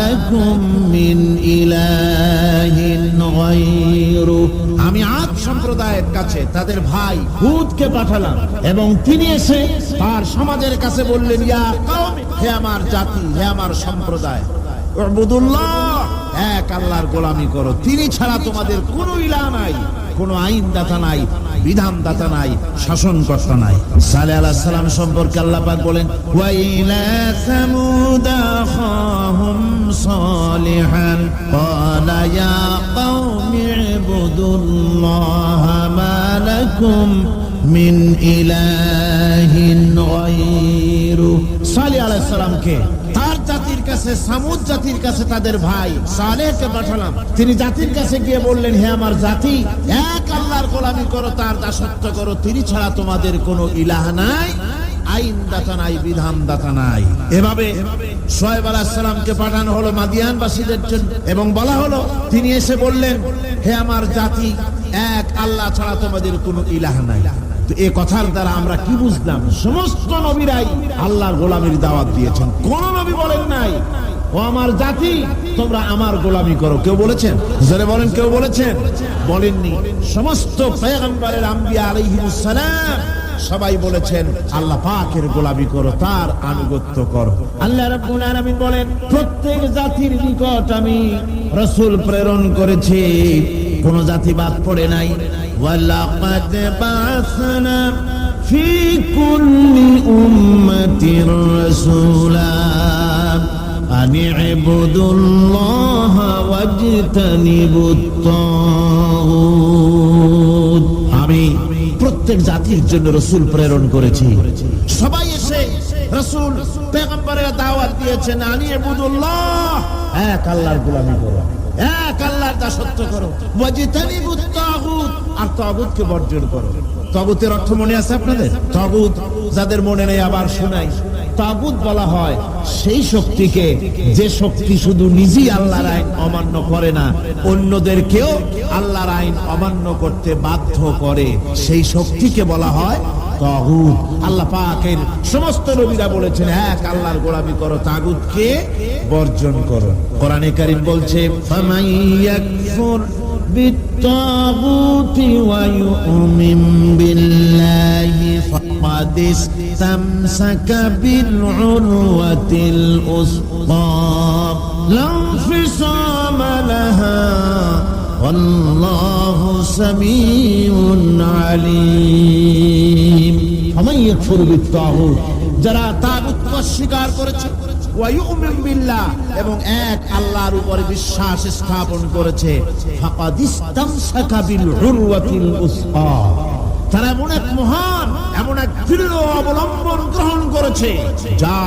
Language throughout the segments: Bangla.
لكم من إله غيره আমি আদ সম্প্রদায়ের কাছে তাদের ভাই হুদকে পাঠালাম এবং তিনি এসে তার সমাজের কাছে বললেন ইয়া কওমি, হে আমার জাতি হে আমার সম্প্রদায় উবুদুল্লাহ এক আল্লাহর গোলামি করো তিনি ছাড়া তোমাদের কোনো ইলাহ নাই কোনো আইনদাতা নাই বিধানদাতা নাই শাসনকর্তা নাই সালে আলাহ সালাম সম্পর্কে আল্লাহ পাক বলেন ওয়াইলা সামুদ আখাহুম সালিহান ক্বালা ইয়া কওমি ইবুদুল্লাহ মা লাকুম মিন ইলাহিন গায়রু সালে আলাইহিস সালামকে তার জাতির কাছে, সামুদ জাতির কাছে তাদের ভাই সালেহকে পাঠালাম। তিনি জাতির কাছে গিয়ে বললেন, হে আমার জাতি, এক আল্লাহর গোলামি করো, তার দাসত্ব করো, তিনি ছাড়া তোমাদের কোনো ইলাহ নাই আইন দাতা নাই বিধান দাতা নাই। এভাবে সোহেব পাঠানো হলো জন্য এবং বলা হলো, তিনি এসে বললেন, হে আমার জাতি, এক আল্লাহ ছাড়া তোমাদের কোনো ইলাহ নাই। এ কথার দ্বারা আমরা কি বুঝলাম? সমস্ত নবীরাই আল্লাহর গোলামির দাওয়াত দিয়েছেন। কোন নবী বলেন নাই, ও আমার জাতি, তোমরা আমার গোলামি করো। কেউ বলেছেন? জোরে বলেন, কেউ বলেছেন? বলেননি। সমস্ত আম্বিয়া সবাই বলেছেন, আল্লাহ পাকের গোলামি করো, তার আনুগত্য করো। আল্লাহ রাব্বুল আলামিন বলেন, প্রত্যেক জাতির নিকট আমি রাসূল প্রেরণ করেছি। কোন জাতি বাদ পড়ে নাই। ওয়ালাকাদ বাসনা ফি কুল্লি উম্মাতির রাসূলা আন ইবুদুল্লাহ ওয়াজতানিবুত প্রত্যেক জাতির জন্য রসুল প্রেরণ করেছি। সবাই এসে রসুল পেগম্বরের দাওয়াত দিয়েছেন আনি এবুদুল্লাহ এক আল্লাহর গোলামি করো, এক আল্লাহর দাসত্ব করো। আর তাগুতকে বর্জন করো। তাগুতের অর্থ মনে আছে আপনাদের? তাগুত যাদের মনে নেই আবার শোনাই। তাগুত বলা হয়, সেই শক্তিকে যে শক্তি শুধু নিজেই আল্লাহর আইন অমান্য করে না, অন্যদেরকেও আল্লাহর আইন অমান্য করতে বাধ্য করে। সেই শক্তিকে বলা হয় তাগুত। আল্লাহ পাকের সমস্ত নবীরা বলেছেন, এক আল্লাহর গোলামি করো, তাগুতকে বর্জন করো। কোরআনে কারীম বলছে, ফামাইয়াকফুর بالطاغوت ويؤمن بالله فقد استمسك بالعروة الأسطى لا انفصام لها والله سميع عليم فمن يكفر بالطاغوت যারা তাগুতকে অস্বীকার করেছে ওয়ায়ুমিন বিল্লাহ এবং এক আল্লাহর উপরে বিশ্বাস স্থাপন করেছে তারা এমন এক মহান, এমন এক দৃঢ় অবলম্বন গ্রহণ করেছে, যা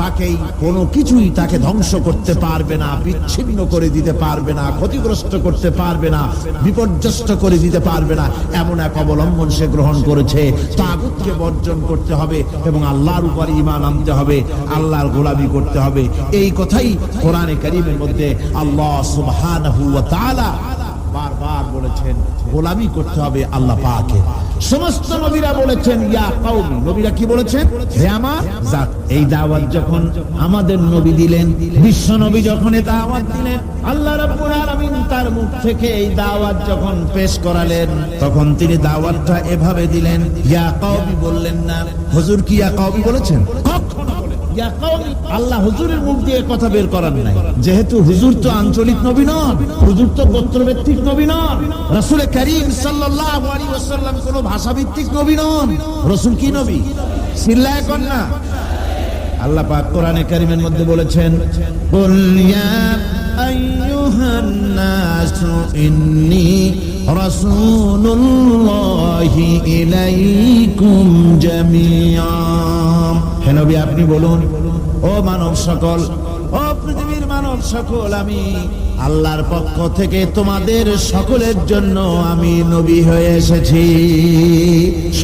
তাকে কোনো কিছুই তাকে ধ্বংস করতে পারবে না, বিচ্ছিন্ন করে দিতে পারবে না, ক্ষতিগ্রস্ত করতে পারবে না, বিপর্যস্ত করে দিতে পারবে না। এমন এক অবলম্বন সে গ্রহণ করেছে, তাগুতকে বর্জন করতে হবে এবং আল্লাহর উপরে ইমান আনতে হবে, আল্লাহর গোলামি করতে হবে। এই কথাই কোরআনে কারিমের মধ্যে আল্লাহ সুবহানাহু ওয়া তাআলা বারবার বলেছেন, গোলামি করতে হবে আল্লাহ পাকে সমস্ত নবীরা বলেছেন, ইয়া কওমি। নবীরা কি বলেছেন? হে আমার জাত। এই দাওয়াত যখন আমাদের নবী দিলেন, বিশ্ব নবী যখন এই দাওয়াত দিলেন, আল্লাহ রাব্বুল আলামিন তার মুখ থেকে এই দাওয়াত যখন পেশ করালেন, তখন তিনি দাওয়াতটা এভাবে দিলেন, ইয়া কওমি বললেন না। হুজুর কি ইয়া কওমি বলেছেন? আল্লাহ হুজুরের মুখ দিয়ে কথা বের করার নাই। যেহেতু হুজুর তো আঞ্চলিক নবী নন, হুজুর তো গোত্রভিত্তিক নবী নন, রাসূল করিম ওয়াসাল্লাম কোন ভাষাভিত্তিক নবী নন। রাসূল কি নবী? চিল্লায় কর না আল্লাহ পাক কোরআনে কারিমের মধ্যে বলেছেন, কুল ইলাইকুম জামিআ। হে নবী, আপনি বলুন, ও মানব সকল, ও পৃথিবীর মানব সকল, আমি আল্লাহর পক্ষ থেকে তোমাদের সকলের জন্য আমি নবী হয়ে এসেছি।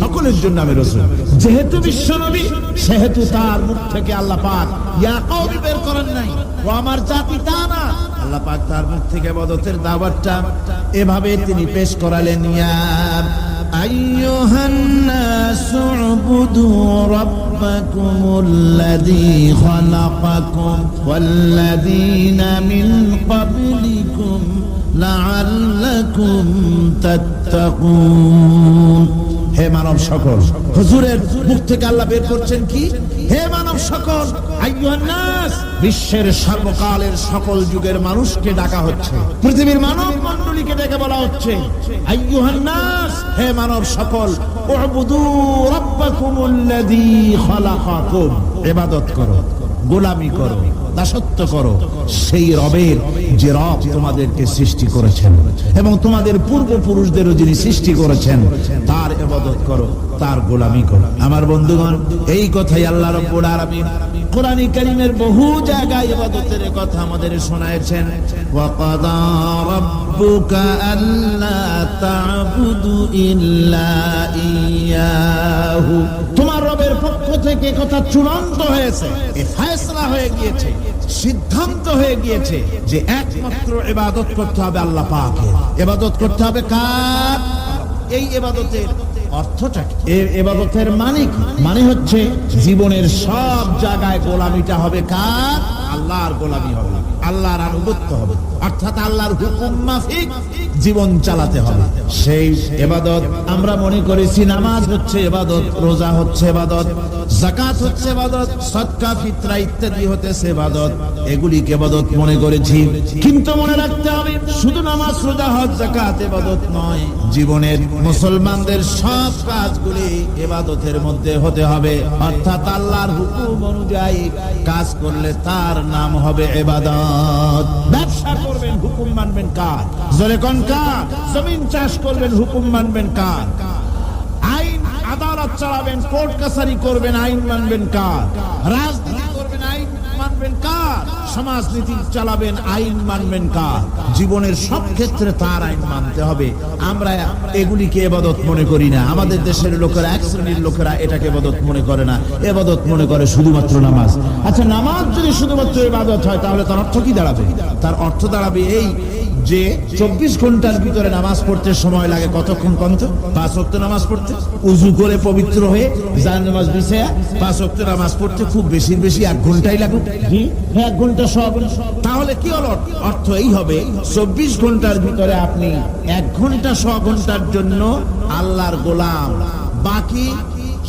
সকলের জন্য আমি রসুল। যেহেতু বিশ্ব নবী, সেহেতু তার মুখ থেকে আল্লাহ পাক ইয়া বের করেন নাই, ও আমার জাতি তা না। আল্লাহ পাক তার মুখ থেকে বদতের দাওয়াতটা এভাবে তিনি পেশ করালেন, ইয়া أيها الناس اعبدوا ربكم الذي خلقكم والذين من قبلكم لعلكم تتقون. হে মানব সকল, হুজুরের মুখ থেকে আল্লাহ বের করছেন কি? হে মানব সকল বিশ্বের সর্বকালের সকল যুগের মানুষকে ডাকা হচ্ছে। পৃথিবীর মানব মণ্ডলীকে ডেকে বলা হচ্ছে। নাস, হে মানব সকল, উবুদু করো। গোলামি করো, দাসত্ব করো। সেই রবের যে রব তোমাদেরকে সৃষ্টি করেছেন এবং তোমাদের পূর্বপুরুষদেরও যিনি সৃষ্টি করেছেন, তার এবাদত করো, তার গোলামি করো। আমার বন্ধুগণ, এই কথাই আল্লাহ রব্বুল আলামিন কোরআন কারীমের বহু জায়গায় ইবাদতের কথা আমাদের শোনায়েছেন ওয়াকাদা রাব্বুকা আল্লা তা'বুদু ইল্লা ইয়াহু। তোমার রবের পক্ষ থেকে কথা চূড়ান্ত হয়েছে। ফয়সালা হয়ে গিয়েছে, সিদ্ধান্ত হয়ে গিয়েছে যে একমাত্র ইবাদত করতে হবে আল্লাহ পাকের। ইবাদত করতে হবে কার? এই? এবাদতের মানে মানে হচ্ছে জীবনের সব জায়গায় গোলামিটা হবে কার? আল্লাহর গোলামি হবে। আল্লাহর আনুগত্য হবে। অর্থাৎ আল্লাহর হুকুম মাফিক জীবন চালাতে হবে। সেই এবাদত আমরা মনে করেছি নামাজ হচ্ছে এবাদত, রোজা হচ্ছে এবাদত জাকাত হচ্ছে এবাদত সৎকা ফিতরা ইত্যাদি হতেছে এবাদত। এগুলিকে এবাদত মনে করেছি। কিন্তু মনে রাখতে হবে, শুধু নামাজ, রোজা, হজ জাকাত এবাদত নয়। জীবনের মুসলমানদের সব কাজগুলি এবাদতের মধ্যে হতে হবে। অর্থাৎ আল্লাহর হুকুম অনুযায়ী কাজ করলে তার নাম হবে এবাদত। ব্যবসা করবেন হুকুম মানবেন কার? জলে কোন কার? জমিন চাষ করবেন হুকুম মানবেন কার? আইন আদালত চালাবেন কোর্ট কাছারি করবেন আইন মানবেন কার? রাজনীতি করবেন আইন মানবেন কার? সমাজনীতি চালাবেন আইন মানবেন কার? জীবনের সব ক্ষেত্রে তার আইন মানতে হবে। আমরা এগুলিকে এবাদত মনে করি না। আমাদের দেশের লোকেরা, এক শ্রেণির লোকেরা এটাকে এবাদত মনে করে না। এবাদত মনে করে শুধুমাত্র নামাজ। আচ্ছা নামাজ যদি শুধুমাত্র এবাদত হয়, তাহলে তার অর্থ কি দাঁড়াবে? তার অর্থ দাঁড়াবে এই যে চব্বিশ ঘণ্টার ভিতরে নামাজ পড়তে সময় লাগে কতক্ষণ কন্ত পাঁচ অক্ট নামাজ পড়তে। উজু করে পবিত্র হয়ে যার নামাজ বিছে পাঁচ অক্ট নামাজ পড়তে খুব বেশি বেশি এক ঘন্টাই লাগুক। জি, এক ঘণ্টা সব। তাহলে কি হলো? অর্থ এই হবে চব্বিশ ঘণ্টার ভিতরে আপনি এক ঘণ্টা ছ ঘণ্টার জন্য আল্লাহর গোলাম। বাকি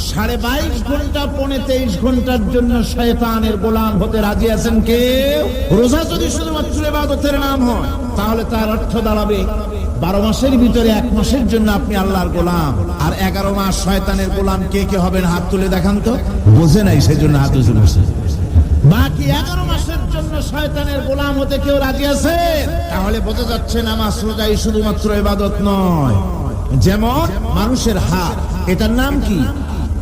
সাড়ে বাইশ ঘণ্টা, পনে তেইশ ঘণ্টার জন্য শয়তানের গোলাম হতে রাজি আছেন কেউ রোজা যদি শুধুমাত্র এবাদতের নাম হয়, তাহলে তার অর্থ দাঁড়াবে বারো মাসের ভিতরে এক মাসের জন্য আপনি আল্লাহর গোলাম। আর এগারো মাস শয়তানের গোলাম কে কে হবেন? হাত তুলে দেখান তো। বোঝে নাই সেই জন্য হাত। বাকি এগারো মাসের জন্য শয়তানের গোলাম হতে কেউ রাজি আছে? তাহলে বোঝা যাচ্ছে নামাজ রোজাই শুধুমাত্র ইবাদত নয়। যেমন মানুষের হাত, এটার নাম কি?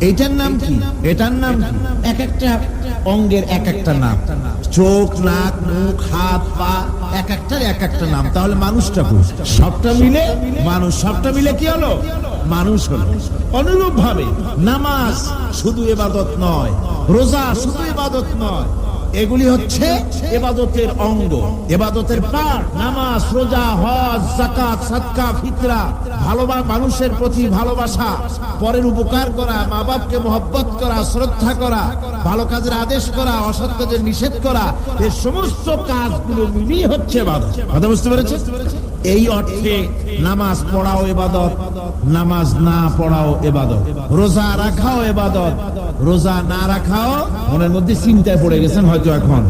এটার নাম কি? এটার নাম এক একটা অঙ্গের এক একটা নাম। চোখ, নাক, মুখ, হাত, পা, এক একটার এক একটা নাম। তাহলে মানুষটা কোন? সবটা মিলে মানুষ। সবটা মিলে কি হলো? মানুষ হলো। অনুরূপ ভাবে নামাজ শুধু এবাদত নয়, রোজা শুধু এবাদত নয় এগুলি হচ্ছে এবাদতের অঙ্গ। এবাদতের পাঠ নামাজ, রোজা, হজ জাকাত সাদকা, ফিতরা ভালোবাসা মানুষের প্রতি ভালোবাসা, পরের উপকার করা মা বাপকে মহব্বত করা, শ্রদ্ধা করা, ভালো কাজের আদেশ করা, অসৎ কাজের নিষেধ করা এই সমস্ত কাজগুলো মিলিয়ে হচ্ছে কথা বুঝতে পেরেছে এই অর্থে নামাজ পড়াও এবাদত, নামাজ না পড়াও এবাদত, রোজা রাখাও এবাদত রোজা না রাখাও মনের মধ্যে চিন্তায় পড়ে গেছেন হয়তো এখন।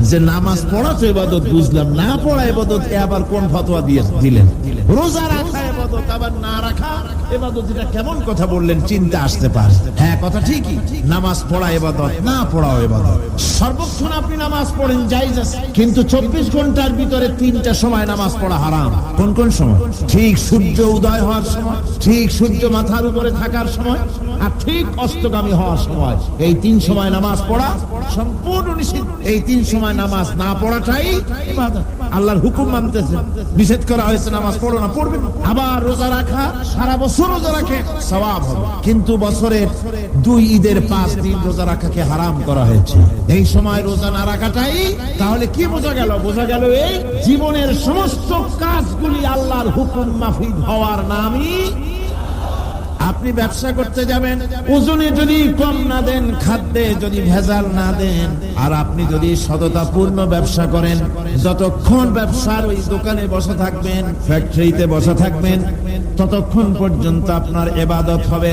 যে নামাজ পড়া তো এবাদত, বুঝলাম না পড়া এবাদত আবার কোন ফতোয়া দিয়ে দিলেন? রোজা রাখা এবাদত আবার না রাখা এবাদত এটা কেমন কথা বললেন, চিন্তা আসতে পারে। হ্যাঁ কথা ঠিকই। নামাজ পড়া এবাদত না পড়াও এবাদত সর্বক্ষণ আপনি নামাজ পড়েন, জায়েজ কিন্তু চব্বিশ ঘণ্টার ভিতরে তিনটা সময় নামাজ পড়া হারাম। কোন কোন সময়? ঠিক সূর্য উদয় হওয়ার সময়, ঠিক সূর্য মাথার উপরে থাকার সময়, আর ঠিক অস্তগামী হওয়ার সময়। এই তিন সময় নামাজ পড়া সম্পূর্ণ নিষিদ্ধ। এই তিন সময় নামাজ না পড়াটাই ইবাদত। আল্লাহর হুকুম মানতেছে। নিষেধ করা হয়েছে, নামাজ পড়ো না, পড়বে আবার রোজা রাখা, সারা বছর রোজা রাখে, সওয়াব হবে। কিন্তু বছরের দুই ঈদের পাঁচ দিন রোজা রাখাকে হারাম করা হয়েছে। এই সময় রোজা না রাখাটাই, তাহলে কি বোঝা গেল? বোঝা গেল এই জীবনের সমস্ত কাজগুলি আল্লাহর হুকুম মাফিদ হওয়ার নামই আপনি ব্যবসা করতে যাবেন, ওজনে যদি কম না দেন, খাদ্যে যদি ভেজাল না দেন, আর আপনি যদি সততাপূর্ণ ব্যবসা করেন, যতক্ষণ ব্যবসার ওই দোকানে বসে থাকবেন ফ্যাক্টরিতে বসে থাকবেন, ততক্ষণ পর্যন্ত আপনার এবাদত হবে।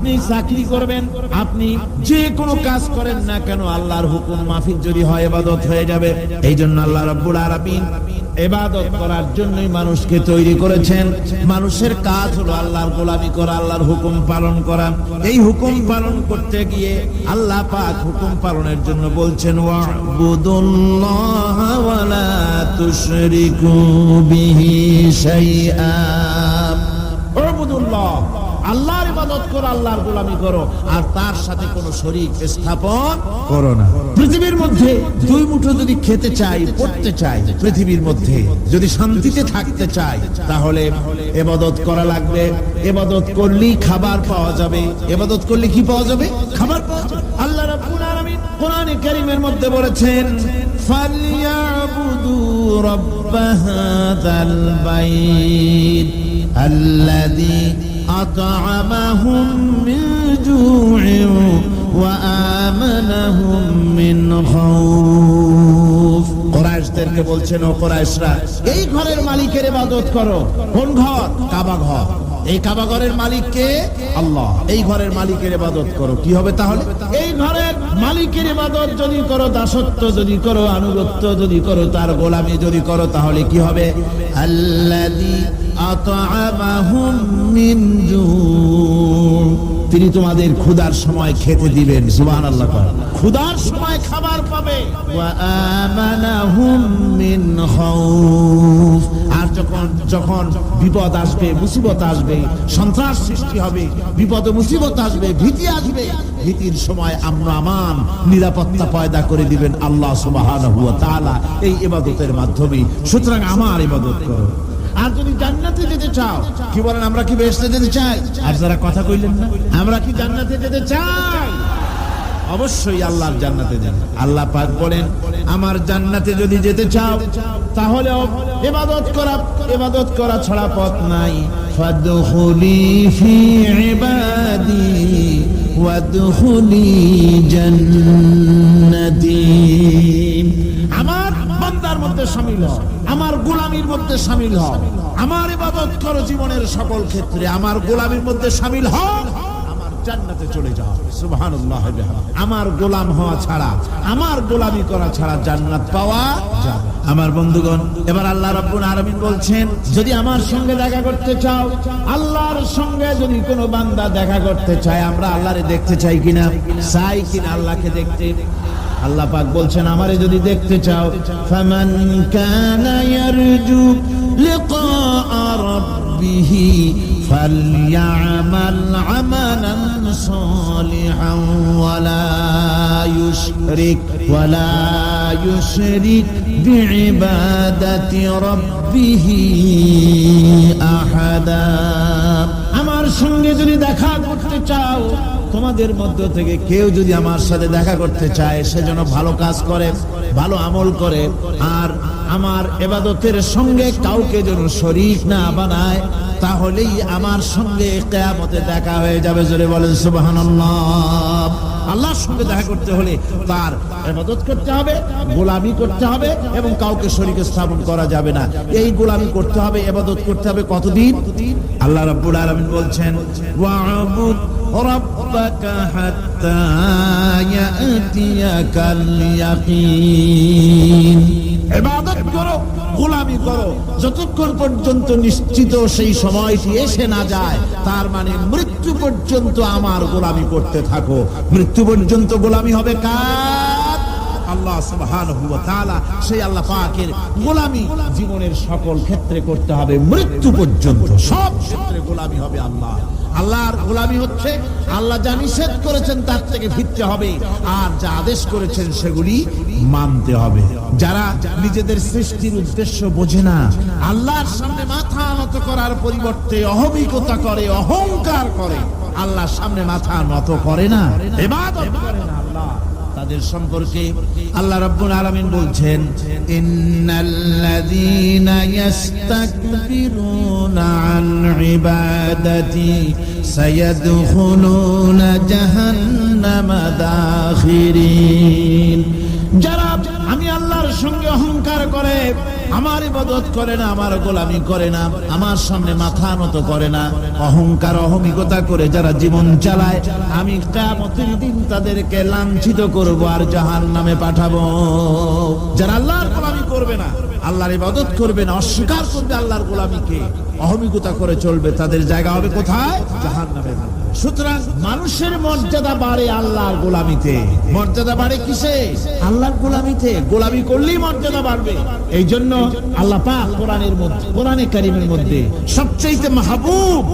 আপনি চাকরি করবেন, আপনি যে কোনো কাজ করেন না কেন, আল্লাহর হুকুম মাফিক যদি হয় এবাদত হয়ে যাবে। এই জন্য আল্লাহ রব্বুল আলামিন এবাদত করার জন্যই মানুষকে তৈরি করেছেন। মানুষের কাজ হলো আল্লাহর গোলামি করা, আল্লাহর হুকুম পালন করা। এই হুকুম পালন করতে গিয়ে আল্লাহ পাক হুকুম পালনের জন্য বলছেন আল্লাহর ইবাদত করো আল্লাহর গোলামি করো আর তার সাথে কোনো শরীক স্থাপন করো না পৃথিবীর মধ্যে দুই মুঠো যদি খেতে চাই পড়তে চাই পৃথিবীর মধ্যে যদি শান্তিতে থাকতে চাই তাহলে এবাদত করা লাগবে এবাদত করলেই খাবার পাওয়া যাবে এবাদত করলে কি পাওয়া যাবে খাবার পাওয়া যাবে আল্লাহ রাব্বুল আলামিন কোরআনে কারীমের মধ্যে বলেছেন ফালিয়াবুদু রাব্ব হাযাল বাইত الذي أطعمهم من جوع وآمنهم من خوف কোরআশদেরকে বলছেন ও কোরআশরা এই ঘরের মালিকের ইবাদত করো কোন ঘর কাবা ঘর এই কাবা ঘরের মালিককে আল্লাহ এই ঘরের মালিকের ইবাদত করো কি হবে তাহলে এই ঘরের মালিকের ইবাদত যদি করো দাসত্ব যদি করো আনুগত্য যদি করো তার গোলামি যদি করো তাহলে কি হবে আল্লাযী আতআমাহুম মিন জু' তিনি তোমাদের ক্ষুধার সময় খেতে দিবেন সুবহান আল্লাহ ক্ষুধার সময় খাবার পাবে। আর যখন যখন বিপদ আসবে, মুসিবত আসবে, সন্ত্রাস সৃষ্টি হবে, বিপদ মুসিবত আসবে, ভীতি আসবে, ভীতির সময় আমরা আমান, নিরাপত্তা পয়দা করে দিবেন আল্লাহ ওয়া এই ইবাদতের মাধ্যমে সুতরাং আমার ইবাদত করো। আর যদি যেতে চাও? কি বলেন আমরা কি যেতে চাই? আর যারা কথা কইলেন না? আমরা কি জান্নাতে যেতে চাই? অবশ্যই আল্লাহর জান্নাতে যান। আল্লাহ পাক বলেন আমার জান্নাতে যদি যেতে চাও তাহলে ইবাদত করা ইবাদত করা ছাড়া পথ নাই। ফাদখুলি ফি ইবাদি ওয়াদখুলি জান্নাতি। মধ্যে শামিল হও। আমার গোলামির মধ্যে শামিল হও। আমার ইবাদত করো জীবনের সকল ক্ষেত্রে। আমার গোলামির মধ্যে হও। আমার জান্নাতে চলে যাও। সুবহানাল্লাহ আমার গোলাম হওয়া ছাড়া, আমার গোলামি করা ছাড়া জান্নাত পাওয়া যাবে আমার বন্ধুগণ, এবার আল্লাহ রাব্বুল আলামিন বলছেন, যদি আমার সঙ্গে দেখা করতে চাও, আল্লাহর সঙ্গে যদি কোনো বান্দা দেখা করতে চায়, আমরা আল্লাহরে দেখতে চাই কিনা? চাই কিনা আল্লাহকে দেখতে? আল্লাহ পাক বলছেন আমারে যদি দেখতে চাও ফামান কানা ইয়ারজু লিকা রাব্বিহ فليعمل عملا صالحا ولا يشرك ولا يشرك بعبادة ربه أحدا আমার সঙ্গে যদি দেখা করতে চাও তোমাদের মধ্য থেকে কেউ যদি আমার সাথে দেখা করতে চায়, সে যেন ভালো কাজ করে, ভালো আমল করে, আর আমার এবাদতের সঙ্গে কাউকে যেন শরীক না বানায়, তাহলেই আমার সঙ্গে কেয়ামতে দেখা হয়ে যাবে। জোরে বলেন, সুবহানাল্লাহ। আল্লাহর সঙ্গে দেখা করতে হলে তার এবাদত করতে হবে, গোলামি করতে হবে, এবং কাউকে শরীক স্থাপন করা যাবে না। এই গোলামি করতে হবে, এবাদত করতে হবে কতদিন? আল্লাহ রাব্বুল আলামিন বলছেন ربك حتى يأتيك اليقين ইবাদত করো গোলামি করো যতক্ষণ পর্যন্ত নিশ্চিত সেই সময়টি এসে না যায় তার মানে মৃত্যু পর্যন্ত আমার গোলামি করতে থাকো মৃত্যু পর্যন্ত গোলামি হবে কার আল্লাহ সেই আল্লাহ পাকের গোলামি জীবনের সকল ক্ষেত্রে করতে হবে। মৃত্যু পর্যন্ত সব ক্ষেত্রে গোলামি হবে আল্লাহ। আল্লাহর গোলামি হচ্ছে, আল্লাহ যা নিষেধ করেছেন তার থেকে ফিরতে হবে, আর যা আদেশ করেছেন সেগুলি মানতে হবে। যারা নিজেদের সৃষ্টির উদ্দেশ্য বোঝে না, আল্লাহর সামনে মাথা নত করার পরিবর্তে অহমিকতা করে, অহংকার করে, আল্লাহর সামনে মাথা নত করে না। ইবাদত করে না আল্লাহ। তাদের সম্পর্কে আল্লাহ রাব্বুল আলামিন বলছেন, ইন্নাল্লাযীনা ইস্তাকবিরুনা আন ইবাদাতি সায়াদখুলুনা জাহান্নামা দাখিরিন. যারা আমি আল্লাহর সঙ্গে অহংকার করে আমার ইবাদত করে না, আমার গোলামি করে না, আমার সামনে মাথা নত করে না। অহংকার, অহমিকতা করে যারা জীবন চালায়, আমি কিয়ামতের দিন তাদেরকে লাঞ্ছিত করব আর জাহান নামে পাঠাবো। যারা আল্লাহর গোলামি করবে না, আল্লাহর ইবাদত করবে না, অস্বীকার করবে আল্লাহর গোলামিকে, অহমিকতা করে চলবে, তাদের জায়গা হবে কোথায়? জাহান নামে সুতরাং মানুষের মর্যাদা বাড়ে আল্লাহর গোলামিতে। মর্যাদা বাড়ে কিসে? আল্লাহর গোলামিতে। গোলামি করলেই মর্যাদা বাড়বে। এই জন্য আল্লাহ পাক কোরআনের মধ্যে, কোরআনে কারিমের মধ্যে সবচেয়ে মাহবুব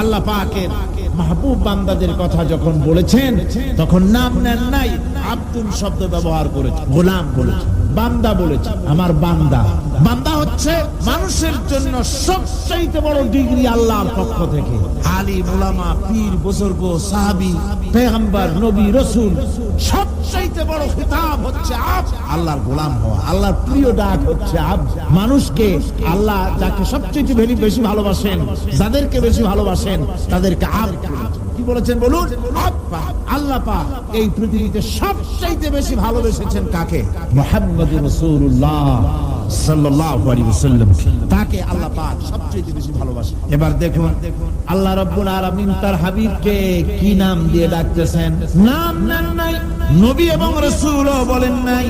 আল্লাহ পাকের মাহবুব বান্দাদের কথা যখন বলেছেন, তখন নাম নেন নাই, আব্দুল শব্দ ব্যবহার করেছে গোলাম বলেছে বান্দা বলেছে, আমার বান্দা। বান্দা হচ্ছে মানুষের জন্য সবচাইতে বড় ডিগ্রি আল্লাহর পক্ষ থেকে। আলী মুলামা পীর, বুজুর্গ, সাহাবী, পেগম্বর, নবী, রসুল, সবচাইতে বড় খিতাব হচ্ছে আব, আল্লাহর গোলাম হওয়া। আল্লাহর প্রিয় ডাক হচ্ছে আব। মানুষকে আল্লাহ যাকে সবচেয়ে বেশি ভালোবাসেন, যাদেরকে বেশি ভালোবাসেন, তাদেরকে আব কি বলেছেন বলুন? আব্বা। আল্লাহ পাক এই পৃথিবীতে সবচাইতে বেশি ভালোবেসেছেন কাকে? মোহাম্মদ রাসূলুল্লাহ সাল্লাল্লাহু আলাইহি ওয়াসাল্লাম। তাকে আল্লাহ পাক সবচেয়ে বেশি ভালোবাসেন। এবার দেখুন আল্লাহ রাব্বুল আলামিন তার হাবিবকে কি নাম দিয়ে ডাকতেছেন? নাম নেন নাই। নবী এবং রাসূলও বলেন নাই।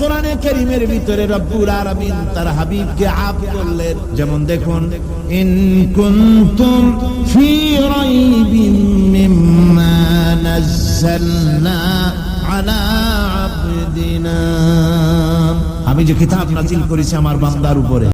কোরআনে কারীমের ভিতরে রব্বুল আলামিন তার হাবিবকে আব বললেন যেমন দেখুন ইন কুনতুম ফি মিম্মা আমি যে কিতাব নাজিল করেছি আমার বান্দার উপরে।